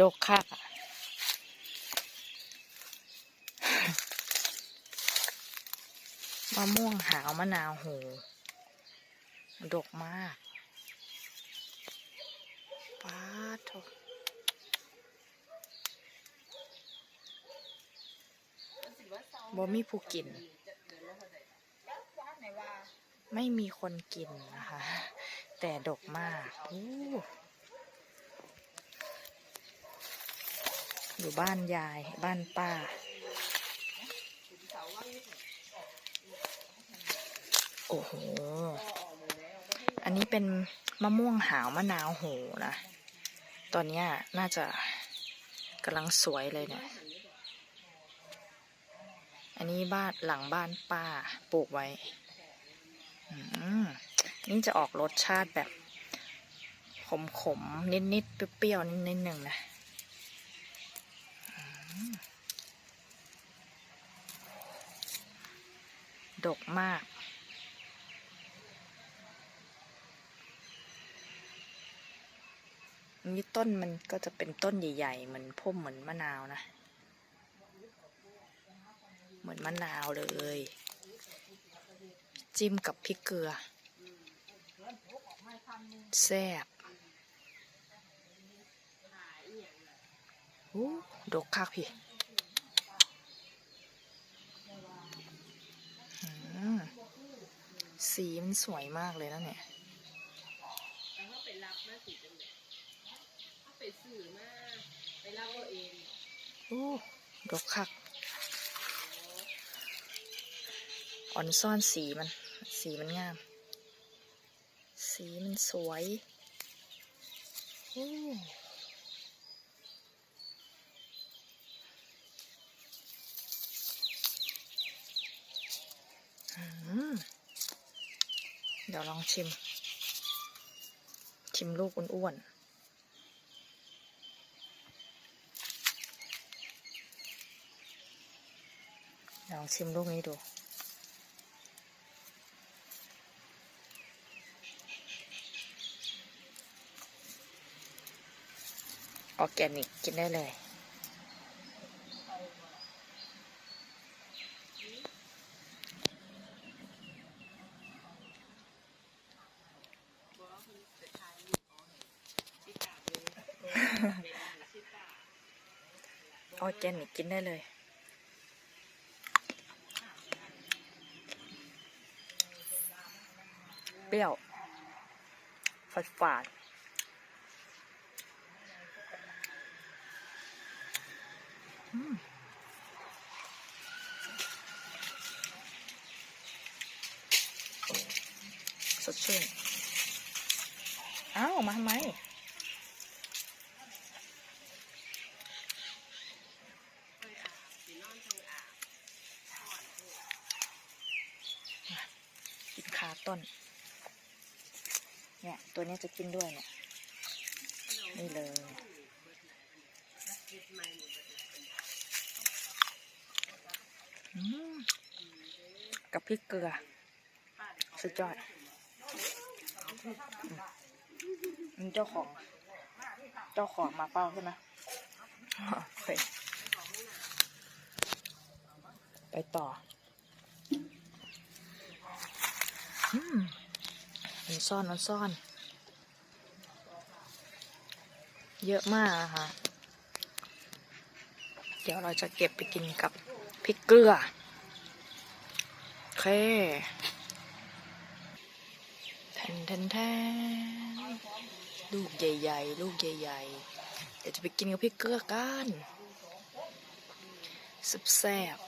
ดกค่ะ มะม่วงหาวมะนาวโหดกมากป้าดโถบ่มีผู้กิน ไม่มีคนกินนะคะ แต่ดกมากอู้ อยู่บ้านยายบ้านป้า โอ้โห อันนี้เป็นมะม่วงหาวมะนาวโหนะ ตอนเนี้ยน่าจะกำลังสวยเลยเนี่ย อันนี้บ้านหลังบ้านป้าปลูกไว้นี่จะออกรสชาติแบบ ขมๆ นิดๆ เปรี้ยวๆ นิดๆหนึ่งนะ ดกมาก นี่ต้นมันก็จะเป็นต้นใหญ่ๆ เหมือนพุ่มเหมือนมะนาวนะ เหมือนมะนาวเลย จิ้มกับพริกเกลือ แซ่บ ดกคักพี่สีมันสวยมากเลยนะเนี่ยแล้าไปรับมาสิจังเลยเขาไปซื้อมาไปรับเอาเองอู้ดกคัก อ่อนซ่อนสีมัน สีมันงาม สีมันสวย โอ้ เดี๋ยวลองชิม ชิมลูกอ้วนๆลองชิมลูกนี้ดูออร์แกนิกกินได้เลย ออร์แกนิกกินได้เลย เปรี้ยวฝาดฝาดสดชื่น อ้าว มาทำไม กินคา ต้น เนี่ย ตัวนี้จะกินด้วยเนี่ย นี่เลยอืมกับพริกเกลือ สุดยอดอืมอืมเจ้าของ เจ้าของมาเป้าใช่ไหมโอเคไปต่อ อื มมันซ่อนมันซ่อน เยอะมากอะค่ะ เดี๋ยวเราจะเก็บไปกินกับพริกเกลือโอเคแทนแทนแทนลูกใหญ่ๆ ลูกใหญ่ๆ เดี๋ยวจะไปกินกับพริกเกลือกันสุบแซ่บ